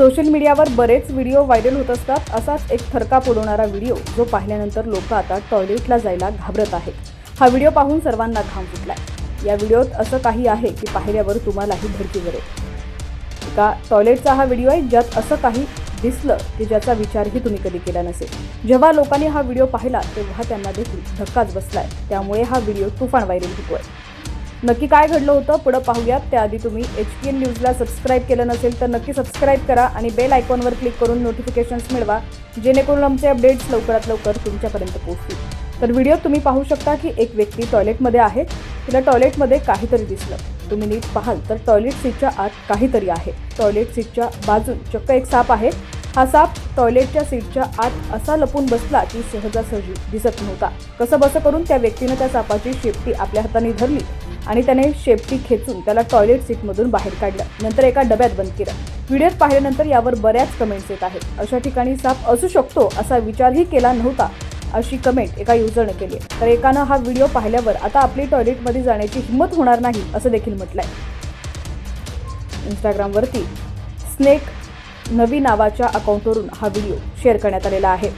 Social मीडियावर बरेच video viral होत असतात असाच एक थरका पुरवणारा व्हिडिओ जो पाहिल्यानंतर लोक आता टॉयलेटला जायला घाबरत आहेत. हा व्हिडिओ पाहून सर्वांना घाम फुटलाय. या व्हिडिओत असं काही आहे की पाहिल्यावर तुम्हालाही धडकी भरेल एका टॉयलेटचा हा व्हिडिओ आहे? ज्यात असं काही दिसलं की ज्याचा विचारही तुम्ही कधी केला नसेल. जेव्हा लोकांनी हा व्हिडिओ पाहिला तेव्हा त्यांना देखील धक्काच बसलाय. त्यामुळे हा व्हिडिओ तुफान व्हायरल होतोय. नक्की काय घडलं होतं पुढं पाहूयात. त्याआधी तुम्ही एच पी एन न्यूजला सबस्क्राईब केलं नसेल तर नक्की सबस्क्राईब करा आणि बेल आयकॉनवर क्लिक करून नोटिफिकेशन्स मिळवा जेणेकरून आमचे अपडेट्स लवकरात लवकर तुमच्यापर्यंत पोहोचतील. तर व्हिडिओ तुम्ही पाहू शकता की एक व्यक्ती टॉयलेटमध्ये आहे. तिला टॉयलेटमध्ये काहीतरी दिसलं. तुम्ही नीट पाहाल तर टॉयलेट सीटच्या आत काहीतरी आहे. टॉयलेट सीटच्या बाजून चक्क एक साप आहे. हा साप टॉयलेटच्या सीटच्या आत असा लपून बसला की सहजासहजी दिसत नव्हता. कसं बसं करून त्या व्यक्तीनं त्या सापाची शेपटी आपल्या हाताने धरली? आणि त्याने शेपटी खेचून त्याला टॉयलेट सीटमधून बाहेर काढलं. नंतर एका डब्यात बंद केलं. व्हिडिओत पाहिल्यानंतर यावर बऱ्याच कमेंट्स येत आहेत. अशा ठिकाणी साप असू शकतो असा विचारही केला नव्हता अशी कमेंट एका युजरने केली तर एकानं हा व्हिडिओ पाहिल्यावर आता आपली टॉयलेटमध्ये जाण्याची हिंमत होणार नाही असं देखील म्हटलंय. इंस्टाग्रामवरती स्नेक नवी नावाच्या अकाउंटवरून हा व्हिडिओ शेअर करण्यात आलेला आहे.